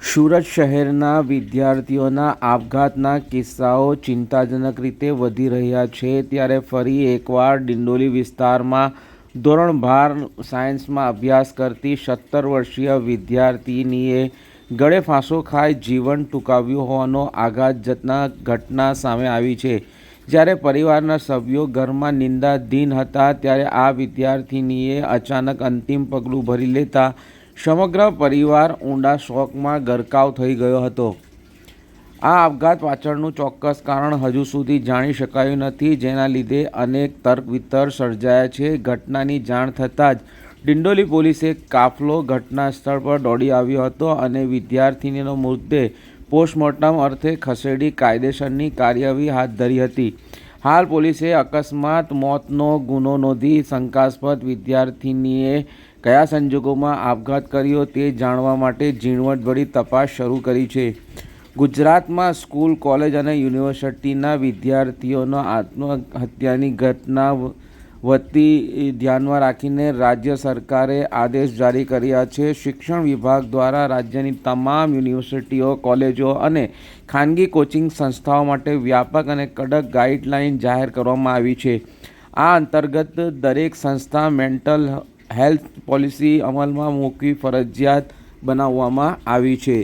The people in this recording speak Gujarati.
સુરત શહેરના વિદ્યાર્થીઓના આપઘાતના કિસ્સાઓ ચિંતાજનક રીતે વધી રહ્યા છે. ત્યારે ફરી એકવાર ડિંડોલી વિસ્તારમાં ધોરણ બાર સાયન્સમાં અભ્યાસ કરતી સત્તર વર્ષીય વિદ્યાર્થીનીએ ગળે ફાંસો ખાઈ જીવન ટૂંકાવ્યું હોવાનો આઘાતજનક ઘટના સામે આવી છે. જ્યારે પરિવારના સભ્યો ઘરમાં નિંદાધીન હતા, ત્યારે આ વિદ્યાર્થીનીએ અચાનક અંતિમ પગલું ભરી લેતા સમગ્ર પરિવાર ઊંડા શોકમાં ગરકાવ થઈ ગયો હતો. આ આપઘાત પાછળનું ચોક્કસ કારણ હજુ સુધી જાણી શકાયું નથી, જેના લીધે અનેક તર્ક વિતર્ક સર્જાયા છે. ઘટનાની જાણ થતાં જ ડિંડોલી પોલીસે કાફલો ઘટના સ્થળ પર દોડી આવ્યો હતો અને વિદ્યાર્થિનીનો મૃતદેહ પોસ્ટમોર્ટમ અર્થે ખસેડી કાયદેસરની કાર્યવાહી હાથ ધરી હતી. હાલ પોલીસે અકસ્માત, મોતનો ગુનો નોંધી શંકાસ્પદ વિદ્યાર્થીનીએ કયા સંજોગોમાં આપઘાત કર્યો તે જાણવા માટે ઝીણવટભરી તપાસ શરૂ કરી છે. ગુજરાતમાં સ્કૂલ, કોલેજ અને યુનિવર્સિટીના વિદ્યાર્થીઓનો આત્મહત્યાની ઘટના વધતી ધ્યાનમાં રાખીને રાજ્ય સરકારે આદેશ જારી કર્યા છે. શિક્ષણ વિભાગ દ્વારા રાજ્યની તમામ યુનિવર્સિટીઓ, કોલેજો અને ખાનગી કોચિંગ સંસ્થાઓ માટે વ્યાપક અને કડક ગાઈડલાઇન જાહેર કરવામાં આવી છે. આ અંતર્ગત દરેક સંસ્થા મેન્ટલ હેલ્થ પોલિસી અમલમાં મૂકવી ફરજિયાત બનાવવામાં આવી છે.